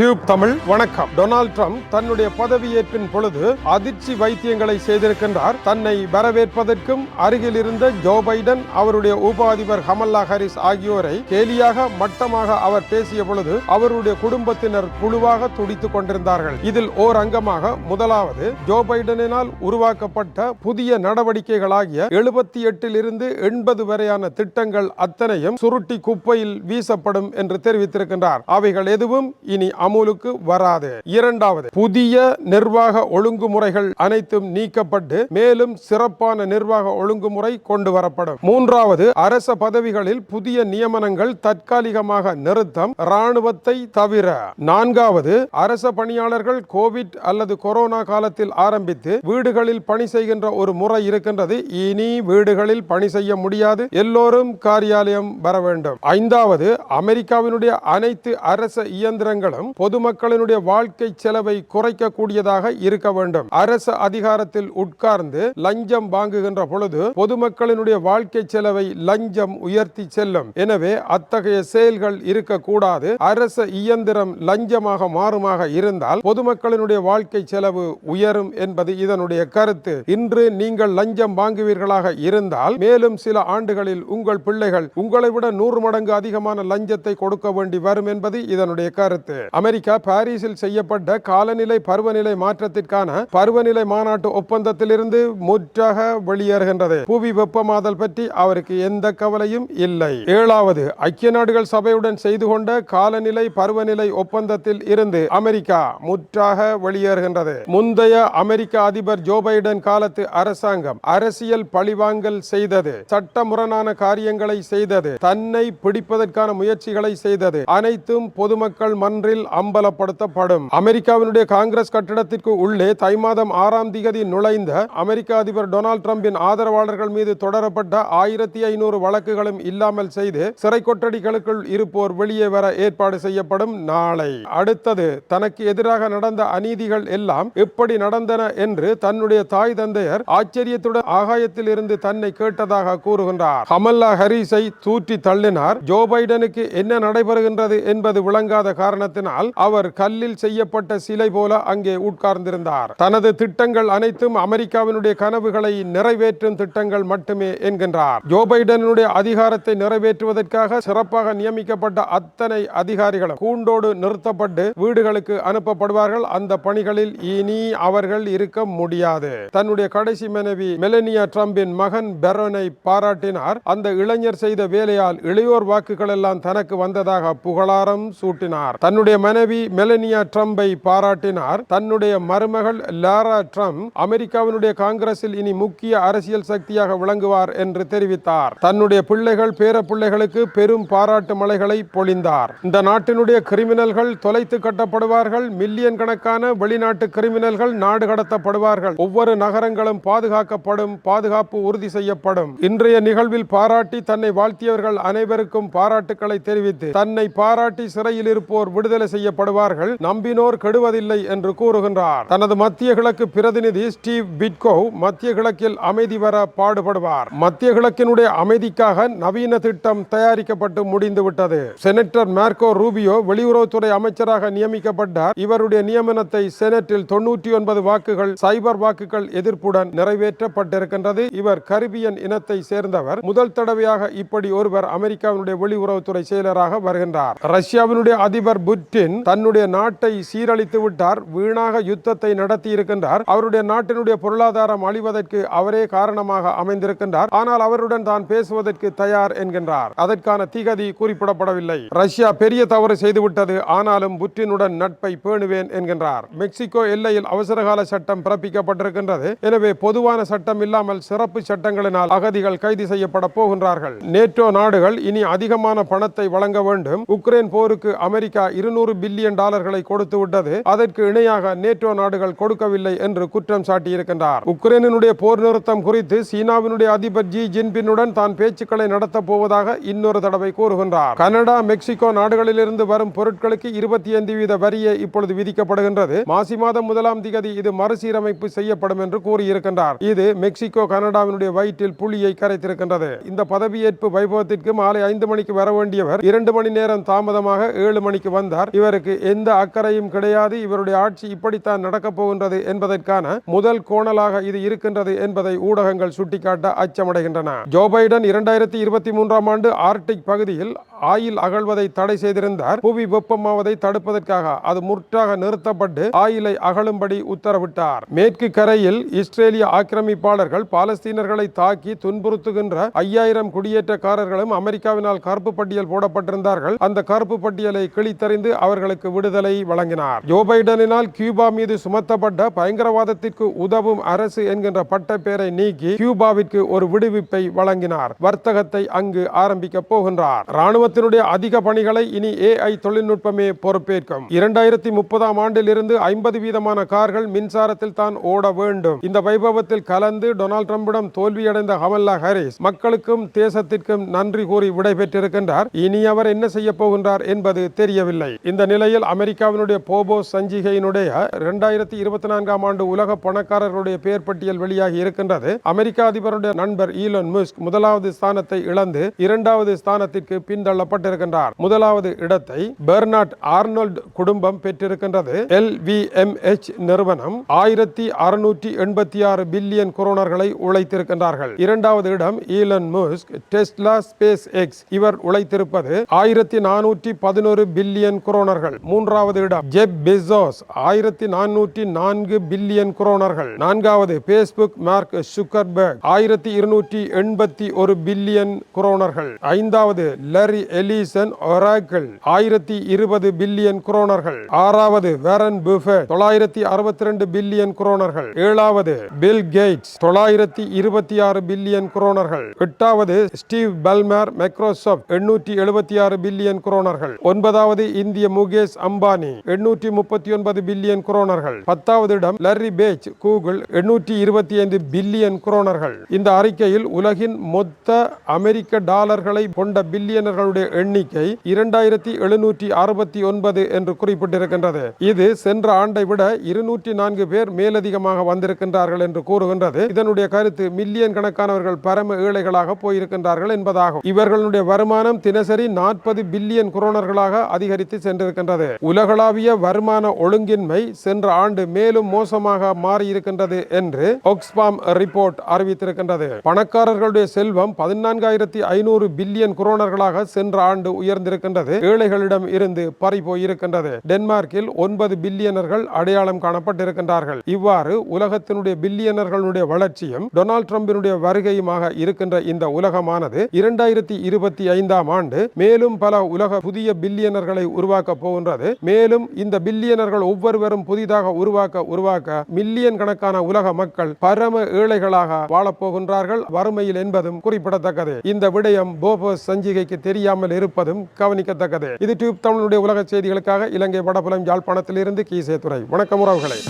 Tube Tamil வணக்கம். Donald Trump தன்னுடைய பதவியேற்பின் பொழுது அதிர்ச்சி வைத்தியங்களை செய்திருக்கின்றார். தன்னை வரவேற்பதற்கும் அருகில் இருந்த ஜோ பைடன் அவருடைய உப அதிபர் கமல்லா ஹாரிஸ் ஆகியோரை கேலியாக மட்டமாக அவர் பேசிய பொழுது அவருடைய குடும்பத்தினர் குழுவாக துடித்துக் கொண்டிருந்தார்கள். இதில் ஓர் அங்கமாக முதலாவது ஜோ பைடனினால் உருவாக்கப்பட்ட புதிய நடவடிக்கைகளாகிய எழுபத்தி எட்டில் இருந்து எண்பது வரையான திட்டங்கள் அத்தனையும் சுருட்டி குப்பையில் வீசப்படும் என்று தெரிவித்திருக்கின்றார். அவைகள் எதுவும் இனி அமுலுக்கு வராது. இரண்டாவது புதிய நிர்வாக ஒழுங்குமுறைகள் அனைத்தும் நீக்கப்பட்டு மேலும் சிறப்பான நிர்வாக ஒழுங்குமுறை கொண்டு வரப்படும் மூன்றாவது அரச பதவிகளில் புதிய நியமனங்கள் தற்காலிகமாக நிறுத்தம் ராணுவத்தை தவிர. நான்காவது அரச பணியாளர்கள் கோவிட் அல்லது கொரோனா காலத்தில் ஆரம்பித்து வீடுகளில் பணி செய்கின்ற ஒரு முறை இருக்கின்றது. இனி வீடுகளில் பணி செய்ய முடியாது. எல்லோரும் காரியாலயம் வர வேண்டும். ஐந்தாவது அமெரிக்காவினுடைய அனைத்து அரச இயந்திரங்களும் பொதுமக்களினுடைய வாழ்க்கை செலவை குறைக்கக்கூடியதாக இருக்க வேண்டும். அரச அதிகாரத்தில் உட்கார்ந்து லஞ்சம் வாங்குகின்ற பொழுது பொதுமக்களினுடைய வாழ்க்கை செலவை லஞ்சம் உயர்த்தி செல்லும். எனவே அத்தகைய செயல்கள் இருக்கக்கூடாது. அரச இயந்திரம் லஞ்சமாக மாறுமாக இருந்தால் பொதுமக்களினுடைய வாழ்க்கை செலவு உயரும் என்பது இதனுடைய கருத்து. இன்று நீங்கள் லஞ்சம் வாங்குவீர்களாக இருந்தால் மேலும் சில ஆண்டுகளில் உங்கள் பிள்ளைகள் உங்களை விட நூறு மடங்கு அதிகமான லஞ்சத்தை கொடுக்க வேண்டி வரும் என்பது இதனுடைய கருத்து. அமெரிக்கா பாரிஸில் செய்யப்பட்ட காலநிலை பருவநிலை மாற்றத்திற்கான பருவநிலை மாநாட்டு ஒப்பந்தத்திலிருந்து முற்றாக வெளியேறுகின்றது. புவி வெப்பமாதல் பற்றி அவருக்கு எந்த கவலையும் இல்லை. ஏழாவது ஐக்கிய நாடுகள் சபையுடன் செய்து கொண்ட காலநிலை பருவநிலை ஒப்பந்தத்தில் இருந்து அமெரிக்கா முற்றாக வெளியேறுகின்றது. முந்தைய அமெரிக்க அதிபர் ஜோ பைடன் காலத்து அரசாங்கம் அரசியல் பழிவாங்கல் செய்தது சட்டமுரணான காரியங்களை செய்தது தன்னை பிடிப்பதற்கான முயற்சிகளை செய்தது அனைத்தும் பொதுமக்கள் மன்றில் அம்பலப்படுத்தப்படும். அமெரிக்காவினுடைய காங்கிரஸ் கட்டிடத்திற்கு உள்ளே தை மாதம் ஆறாம் திகதி நுழைந்த அமெரிக்க அதிபர் டொனால்ட் டிரம்பின் ஆதரவாளர்கள் மீது தொடரப்பட்ட ஆயிரத்தி ஐநூறு வழக்குகளும் இல்லாமல் செய்து சிறை கொட்டடிகளுக்குள் இருப்போர் வெளியே வர ஏற்பாடு செய்யப்படும் நாளை. அடுத்தது தனக்கு எதிராக நடந்த அநீதிகள் எல்லாம் எப்படி நடந்தன என்று தன்னுடைய தாய் தந்தையர் ஆச்சரியத்துடன் ஆகாயத்தில் இருந்து தன்னை கேட்டதாக கூறுகின்றார். கமல்லா ஹரிஸை தூற்றி தள்ளினார். ஜோ பைடனுக்கு என்ன நடைபெறுகின்றது என்பது விளங்காத காரணத்தினால் அவர் கல்லில் செய்யப்பட்ட சிலை போல அங்கே உட்கார்ந்திருந்தார். தனது திட்டங்கள் அனைத்தும் அமெரிக்காவினுடைய கனவுகளை நிறைவேற்றும் திட்டங்கள் மட்டுமே என்கின்றார். ஜோ பைடனுடைய அதிகாரத்தை நிறைவேற்றுவதற்காக சிறப்பாக நியமிக்கப்பட்ட அத்தனை அதிகாரிகளும் கூண்டோடு நிறுத்தப்பட்டு வீடுகளுக்கு அனுப்பப்படுவார்கள். அந்த பணிகளில் இனி அவர்கள் இருக்க முடியாது. தன்னுடைய கடைசி மனைவி மெலனியா ட்ரம்பின் மகன் பெரோனை பாராட்டினார். அந்த இளைஞர் செய்த வேலையால் இளையோர் வாக்குகள் எல்லாம் தனக்கு வந்ததாக புகழாரம் சூட்டினார். தன்னுடைய மனைவி மெலனியா ட்ரம்பை பாராட்டினார். தன்னுடைய மருமகள் லாரா ட்ரம்ப் அமெரிக்காவினுடைய காங்கிரஸில் இனி முக்கிய அரசியல் சக்தியாக விளங்குவார் என்று தெரிவித்தார். தன்னுடைய பிள்ளைகள் பேர பிள்ளைகளுக்கு பெரும் பாராட்டு மலைகளை பொழிந்தார். இந்த நாட்டினுடைய கிரிமினல்கள் தொலைத்து கட்டப்படுவார்கள். மில்லியன் கணக்கான வெளிநாட்டு கிரிமினல்கள் நாடு கடத்தப்படுவார்கள். ஒவ்வொரு நகரங்களும் பாதுகாக்கப்படும் பாதுகாப்பு உறுதி செய்யப்படும். இன்றைய நிகழ்வில் பாராட்டி தன்னை வாழ்த்தியவர்கள் அனைவருக்கும் பாராட்டுக்களை தெரிவித்து தன்னை பாராட்டி சிறையில் இருப்போர் விடுதலை செய்யப்படுவார்கள் நம்பினோர் கெடுவதில்லை என்று கூறுகின்றார். தனது மத்திய கிழக்கு பிரதிநிதி ஸ்டீவ் பிட்கோ மத்திய கிழக்கில் அமைதி வர பாடுபடுவார். மத்திய கிழக்கினுடைய அமைதிக்காக நவீன திட்டம் தயாரிக்கப்பட்டு முடிந்துவிட்டது. செனட்டர் மார்க்கோ ரூபியோ வெளியுறவுத்துறை அமைச்சராக நியமிக்கப்பட்டார் இவருடைய நியமனத்தை செனட்டில் தொன்னூற்றி ஒன்பது வாக்குகள் சைபர் வாக்குகள் எதிர்ப்புடன் நிறைவேற்றப்பட்டிருக்கின்றது. இவர் கரிபியன் இனத்தை சேர்ந்தவர். முதல் தடவையாக இப்படி ஒருவர் அமெரிக்காவினுடைய வெளியுறவுத்துறை செயலராக வருகின்றார். ரஷ்யாவினுடைய அதிபர் புட்டின் தன்னுடைய நாட்டை சீரழித்து விட்டார் வீணாக யுத்தத்தை நடத்தி இருக்கின்றார் அவருடைய நாட்டினுடைய பொருளாதாரம் அழிவதற்கு அவரே காரணமாக அமைந்திருக்கின்றார். ஆனால் அவருடன் தான் பேசுவதற்கு தயார் என்கின்றார். அதற்கான திகதி குறிப்பிடப்படவில்லை. ரஷ்யா பெரிய தவறு செய்துவிட்டது. ஆனாலும் புட்டினுடன் நட்பை பேணுவேன் என்கின்றார். மெக்சிகோ எல்லையில் அவசரகால சட்டம் பிறப்பிக்கப்பட்டிருக்கின்றது. எனவே பொதுவான சட்டம் இல்லாமல் சிறப்பு சட்டங்களினால் அகதிகள் கைது செய்யப்பட போகின்றார்கள். நேட்டோ நாடுகள் இனி அதிகமான பணத்தை வழங்க வேண்டும். உக்ரைன் போருக்கு அமெரிக்கா இருநூறு பில்லியன் டாலர்களை கொடுத்து விட்டது. அதற்கு இணையாக நேட்டோ நாடுகள் கொடுக்கவில்லை என்று குற்றம் சாட்டியிருக்கின்றார். உக்ரைனுடைய போர் நிறுத்தம் குறித்து சீனாவினுடைய அதிபர் ஜி ஜின்பின்னுடன் தான் பேச்சுக்களை நடத்தப் போவதாக இன்னொரு தடவை கூறுகின்றார். கனடா மெக்சிகோ நாடுகளிலிருந்து வரும் பொருட்களுக்கு இருபத்தி ஐந்து வீத வரியை இப்பொழுது விதிக்கப்படுகின்றது. மாசி மாதம் முதலாம் திகதி இது மறுசீரமைப்பு செய்யப்படும் என்று கூறியிருக்கின்றார். இது மெக்சிகோ கனடாவினுடைய வயிற்றில் புலியை கரைத்திருக்கின்றது. இந்த பதவியேற்பு வைபவத்திற்கு மாலை ஐந்து மணிக்கு வர வேண்டியவர் இரண்டு மணி நேரம் தாமதமாக ஏழு மணிக்கு வந்தார். இவர் இவருக்கு எந்த அக்கறையும் கிடையாது. இவருடைய ஆட்சி இப்படித்தான் நடக்கப் போகின்றது என்பதற்கான முதல் கோணலாக இது இருக்கின்றது என்பதை ஊடகங்கள் சுட்டிக்காட்ட அச்சமடைகின்றன. ஜோ பைடன் இரண்டாயிரத்தி இருபத்தி மூன்றாம் ஆண்டு ஆர்டிக் பகுதியில் ஆயில் அகழ்வதை தடை செய்திருந்தார். புவி வெப்பமாவதை தடுப்பதற்காக அது முற்றாக நிறுத்தப்பட்டு ஆயிலை அகழும்படி உத்தரவிட்டார். மேற்கு கரையில் இஸ்ரேலிய ஆக்கிரமிப்பாளர்கள் பாலஸ்தீனர்களை தாக்கி துன்புறுத்துகின்ற ஐயாயிரம் குடியேற்றக்காரர்களும் அமெரிக்காவினால் கருப்பு பட்டியல் போடப்பட்டிருந்தார்கள். அந்த கருப்பு பட்டியலை கிழித்தறிந்து அவர் அவர்களுக்கு விடுதலை வழங்கினார். ஜோ பைடனினால் கியூபா மீது சுமத்தப்பட்ட பயங்கரவாதத்திற்கு உதவும் அரசு என்கின்ற பட்டப்பேரை நீக்கி கியூபாவிற்கு ஒரு விடுவிப்பை வழங்கினார். வர்த்தகத்தை அங்கு ஆரம்பிக்க போகின்றார். ராணுவத்தினுடைய அதிக பணிகளை இனி ஏஐ தொழில்நுட்பமே பொறுப்பேற்கும். இரண்டாயிரத்தி முப்பதாம் ஆண்டிலிருந்து ஐம்பது வீதமான கார்கள் மின்சாரத்தில் தான் ஓட வேண்டும். இந்த வைபவத்தில் கலந்து டொனால்ட் ட்ரம்பிடம் தோல்வியடைந்த கமல்லா ஹாரிஸ் மக்களுக்கும் தேசத்திற்கும் நன்றி கூறி விடைபெற்றிருக்கின்றார். இனி அவர் என்ன செய்ய போகின்றார் என்பது தெரியவில்லை. இந்த இந்த நிலையில் அமெரிக்காவினுடைய போபோ சஞ்சிகையினுடைய இரண்டாயிரத்தி இருபத்தி நான்காம் ஆண்டு உலக பணக்காரர்களுடைய பெயர் பட்டியல் வெளியாகி இருக்கின்றது. அமெரிக்க அதிபருடைய நண்பர் ஈலன் முஸ்க் முதலாவது ஸ்தானத்தை இழந்து இரண்டாவது ஸ்தானத்திற்கு பின்தள்ளப்பட்டிருக்கின்றார். முதலாவது இடத்தை பெர்னாட் ஆர்னோல்ட் குடும்பம் பெற்றிருக்கின்றது. எல் வி எம் எச் நிறுவனம் ஆயிரத்தி அறுநூற்றி எண்பத்தி ஆறு பில்லியன் கொரோனர்களை உழைத்திருக்கின்றார்கள். இரண்டாவது இடம் Elon Musk Tesla SpaceX இவர் உழைத்திருப்பது ஆயிரத்தி நானூற்றி பதினோரு பில்லியன் கொரோனா குரோனர்கள். மூன்றாவது இடம் ஜெப் பெசோஸ். ஆயிரத்தி நானூற்றி நான்கு பில்லியன் குரோனர்கள். நான்காவது பேஸ்புக் மார்க் சுக்கர்பர்க் ஆயிரத்தி இருநூற்றி எண்பத்தி ஒரு பில்லியன் குரோனர்கள். ஐந்தாவது லரி எலிசன் ஒராக்கிள் ஆயிரத்தி இருபது பில்லியன் குரோனர்கள். ஆறாவது வேரன் புஃபெட் தொள்ளாயிரத்தி அறுபத்தி ரெண்டு பில்லியன் குரோனர்கள். ஏழாவது பில் கேட்ஸ் தொள்ளாயிரத்தி இருபத்தி ஆறு பில்லியன் குரோனர்கள். எட்டாவது ஸ்டீவ் பல்மர் மைக்ரோசாப்ட் எண்ணூற்றி எழுபத்தி ஆறு பில்லியன் குரோனர்கள். ஒன்பதாவது இந்திய முகேஷ் அம்பானி எண்ணூற்றி முப்பத்தி ஒன்பது பில்லியன் குரோனர்கள். பத்தாவது இடம் லர்ரி பேச் கூகுள் எண்ணூற்றி இருபத்தி ஐந்து பில்லியன் குரோனர்கள். இந்த அறிக்கையில் உலகின் மொத்த அமெரிக்க டாலர்களை கொண்ட பில்லியனர்களுடைய எண்ணிக்கை இரண்டாயிரத்தி எழுநூற்றி அறுபத்தி ஒன்பது என்று குறிப்பிட்டிருக்கின்றது. இது சென்ற ஆண்டை விட இருநூற்றி நான்கு பேர் மேலதிகமாக வந்திருக்கின்றார்கள் என்று கூறுகின்றது. இதனுடைய கருத்து மில்லியன் கணக்கானவர்கள் பரம ஏழைகளாக போயிருக்கின்றார்கள் என்பதாகும். இவர்களுடைய வருமானம் தினசரி நாற்பது பில்லியன் குரோனர்களாக அதிகரித்து சென்றிருக்கின்றது உலகளாவிய வருமான ஒழுங்கின்மை சென்ற ஆண்டு மேலும் மோசமாக மாறியிருக்கின்றது என்று ஒக்ஸ்பாம் ரிப்போர்ட் அறிவித்திருக்கின்றது. பணக்காரர்களுடைய செல்வம் பதினான்காயிரத்தி ஐநூறு பில்லியன் குரோனர்களாக சென்ற ஆண்டு உயர்ந்திருக்கின்றது. ஏழைகளிடம் இருந்து பறிபோயிருக்கின்றது டென்மார்க்கில் ஒன்பது பில்லியனர்கள் அடையாளம் காணப்பட்டிருக்கின்றார்கள். இவ்வாறு உலகத்தினுடைய பில்லியனர்களுடைய வளர்ச்சியும் டொனால்ட் ட்ரம்பினுடைய வருகையுமாக இருக்கின்ற இந்த உலகமானது இரண்டாயிரத்தி இருபத்தி ஐந்தாம் ஆண்டு மேலும் பல உலக புதிய பில்லியனர்களை உருவாக்க போகின்றது. மேலும் இந்த பில்லியனர்கள் ஒவ்வொருவரும் புதிதாக உருவாக்க உருவாக்க மில்லியன் கணக்கான உலக மக்கள் பரம ஏழைகளாக வாழப்போகின்றார்கள். வறுமையில் என்பதும் குறிப்பிடத்தக்கது. இந்த விடயம் போபோஸ் சஞ்சிகைக்கு தெரியாமல் இருப்பதும் கவனிக்கத்தக்கது. இது டியூப் தமிழுடைய உலக செய்திகளுக்காக இலங்கை வடபுலம் யாழ்ப்பாணத்திலிருந்து கீசே துறை வணக்கம் உறவுகளை.